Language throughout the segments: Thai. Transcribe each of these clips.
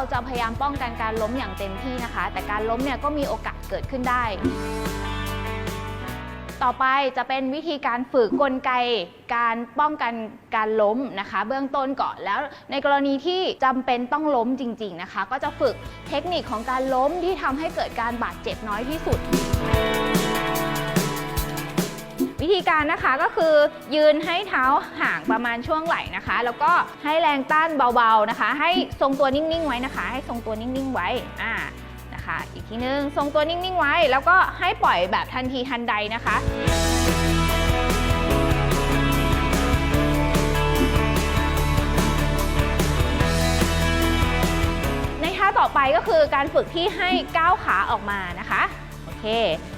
เราจะพยายามป้องกันการล้มอย่างเต็มที่นะคะ แต่การล้มเนี่ยก็มีโอกาสเกิดขึ้นได้ ต่อไปจะเป็นวิธีการฝึกกลไก การป้องกันการล้มนะคะ เบื้องต้นก่อนแล้วในกรณีที่จำเป็นต้องล้มจริง ๆนะคะ ก็จะฝึกเทคนิคของการล้มที่ทำให้เกิดการบาดเจ็บน้อยที่สุด วิธีการนะคะก็คือยืนให้เท้าห่างประมาณช่วงไหล่นะคะ แล้วก็ให้แรงต้านเบาๆนะคะ ให้ทรงตัวนิ่งๆไว้นะคะ ให้ทรงตัวนิ่งๆไว้อ่านะคะอีกทีนึงทรงตัวนิ่งๆไว้ แล้วก็ให้ปล่อยแบบทันทีทันใดนะคะในท่าต่อไปก็คือการฝึกที่ให้ก้าวขาออกมานะคะ เค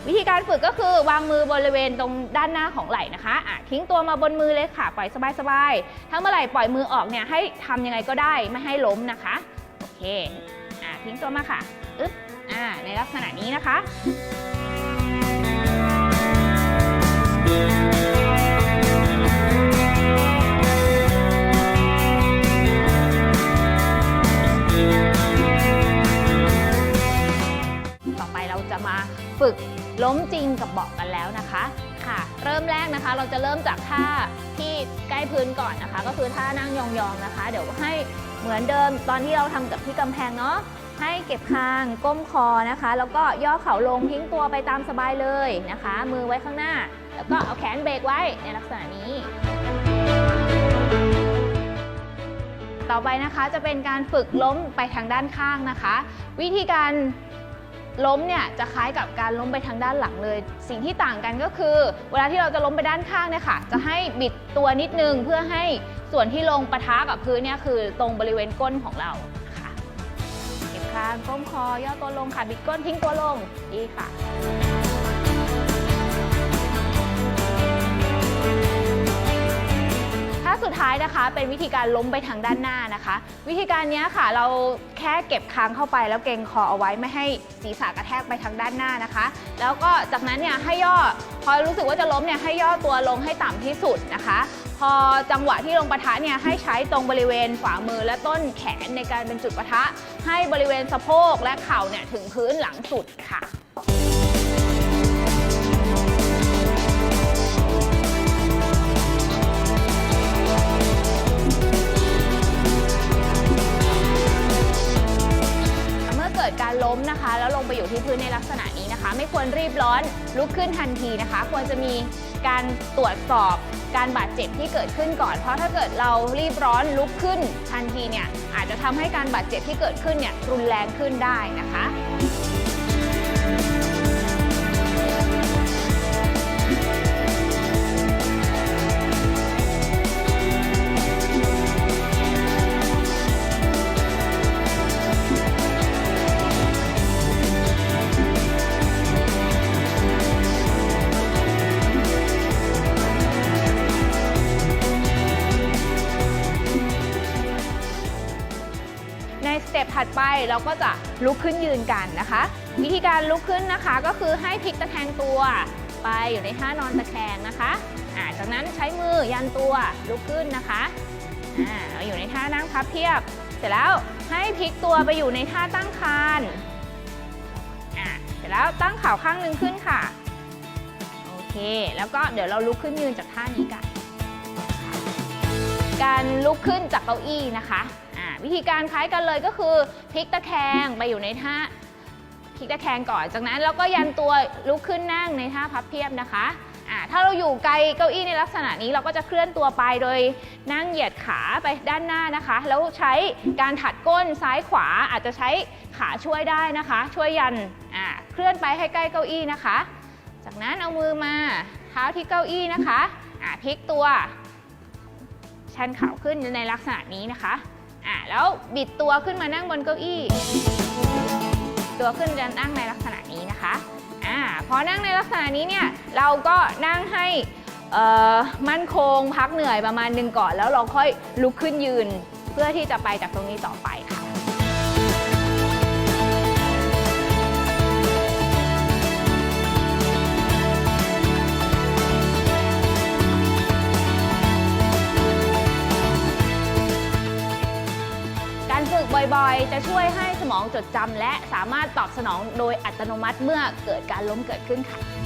วิธีการฝึกก็คือวางมือบริเวณตรงด้านหน้าของไหล่นะคะะทิ้งตัวมาบนมือเลยค่ะ ปล่อยสบายๆถ้าเมื่อไหร่ปล่อยมือออกเนี่ยให้ทำยังไงก็ได้ไม่ให้ล้มนะคะ โอเคอทิ้งตัวมาค่ะอึ๊บในลักษณะนี้นะคะ ฝึกล้มจริงกับเบาะกันแล้วนะคะค่ะ เริ่มแรกนะคะเราจะเริ่มจากท่าที่ใกล้พื้นก่อนนะคะ ก็คือท่านั่งยองๆนะคะ เดี๋ยวให้เหมือนเดิมตอนที่เราทำกับที่กำแพงเนาะให้เก็บคางก้มคอนะคะ แล้วก็ย่อเข่าลงทิ้งตัวไปตามสบายเลยนะคะ มือไว้ข้างหน้า แล้วก็เอาแขนเบรกไว้ในลักษณะนี้ ต่อไปนะคะจะเป็นการฝึกล้มไปทางด้านข้างนะคะ วิธีการ ล้มเนี่ยจะคล้ายกับการล้มไปทางด้านหลังเลย สิ่งที่ต่างกันก็คือ เวลาที่เราจะล้มไปด้านข้างเนี่ยค่ะ จะให้บิดตัวนิดนึงเพื่อให้ส่วนที่ลงปะทะกับพื้นเนี่ยคือตรงบริเวณก้นของเราค่ะเก็บคางก้มคอย่อตัวลงค่ะบิดก้นทิ้งตัวลงดีค่ะ สุดท้ายนะคะ เป็นวิธีการล้มไปทางด้านหน้านะคะ วิธีการนี้ค่ะ เราแค่เก็บค้างเข้าไปแล้วเกรงคอเอาไว้ไม่ให้ศีรษะกระแทกไปทางด้านหน้านะคะ แล้วก็จากนั้นเนี่ยให้ย่อพอรู้สึกว่าจะล้มเนี่ยให้ย่อตัวลงให้ต่ำที่สุดนะคะ พอจังหวะที่ลงปะทะเนี่ยให้ใช้ตรงบริเวณฝ่ามือและต้นแขนในการเป็นจุดปะทะ ให้บริเวณสะโพกและเข่าเนี่ยถึงพื้นหลังสุดค่ะ นะคะ แล้วลงไปอยู่ที่พื้นในลักษณะนี้นะคะ ไม่ควรรีบร้อนลุกขึ้นทันทีนะคะ ควรจะมีการตรวจสอบการบาดเจ็บที่เกิดขึ้นก่อน เพราะถ้าเกิดเรารีบร้อนลุกขึ้นทันทีเนี่ยอาจจะทำให้การบาดเจ็บที่เกิดขึ้นเนี่ยรุนแรงขึ้นได้นะคะ ถัดไปเราก็จะลุกขึ้นยืนกันนะคะ วิธีการลุกขึ้นนะคะก็คือให้พลิกตะแคงตัว ไปอยู่ในท่านอนตะแคงนะคะอาจากนั้นใช้มือยันตัวลุกขึ้นนะคะอ่าเราอยู่ในท่านั่งพับเพียบ เสร็จแล้วให้พลิกตัวไปอยู่ในท่าตั้งคานเสร็จแล้วตั้งข่าข้างหนึ่งขึ้นค่ะโอเค แล้วก็เดี๋ยวเราลุกขึ้นยืนจากท่านี้กันการลุกขึ้นจากเก้าอี้นะคะ วิธีการคล้ายกันเลยก็คือพลิกตะแคงไปอยู่ในท่าพลิกตะแคงก่อนจากนั้นเราก็ยันตัวลุกขึ้นนั่งในท่าพับเพียบนะคะถ้าเราอยู่ไกลเก้าอี้ในลักษณะนี้เราก็จะเคลื่อนตัวไปโดยนั่งเหยียดขาไปด้านหน้านะคะ แล้วใช้การถัดก้นซ้ายขวาอาจจะใช้ขาช่วยได้นะคะ ช่วยยันเคลื่อนไปให้ใกล้เก้าอี้นะคะ จากนั้นเอามือมาเท้าที่เก้าอี้นะคะพลิกตัวชันเข่าขึ้นในลักษณะนี้นะคะ อะแล้วบิดตัวขึ้นมานั่งบนเก้าอี้ ตัวขึ้นจะนั่งในลักษณะนี้นะคะอ่าพอนั่งในลักษณะนี้เนี่ยเราก็นั่งให้มั่นคงพักเหนื่อยประมาณนึงก่อน แล้วเราค่อยลุกขึ้นยืนเพื่อที่จะไปจากตรงนี้ต่อไปค่ะ จะช่วยให้สมองจดจำและสามารถตอบสนองโดยอัตโนมัติเมื่อเกิดการล้มเกิดขึ้นค่ะ